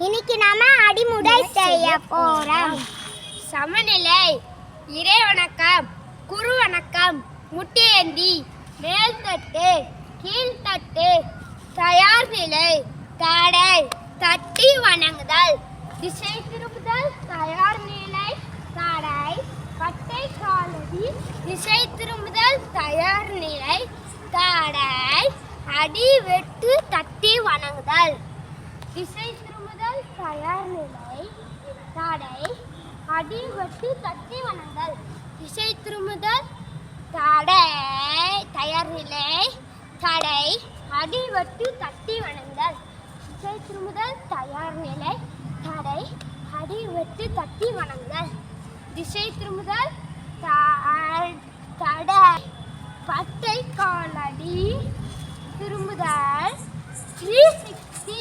இன்னைக்கு நாம அடிமுடை செய்ய போறோம்? சமநிலை இறை வணக்கம் குரு வணக்கம் முட்டியேந்தி மேல்தட்டு கீழ்த்தட்டு தயார் நிலை தடை தட்டி வணங்குதல் திசை திருப்புதல் தயார் நிலை தடை பட்டை காலடி திசை திரும்புதல் தயார் நிலை தடை அடி வெட்டு திசை திரும்புதல் தயார் நிலை தடை அடிவட்டு தட்டி வணங்கள் திசை திரும்புதல் தடை தயார் நிலை தடை அடிவட்டு தட்டி வணங்கல். திசை திரும்புதல் தயார் நிலை தடை அடிவட்டு தட்டி வணங்கள் திசை திரும்புதல் த- தடை. பட்டை காலடி திரும்புதல் த்ரீ சிக்ஸ்டி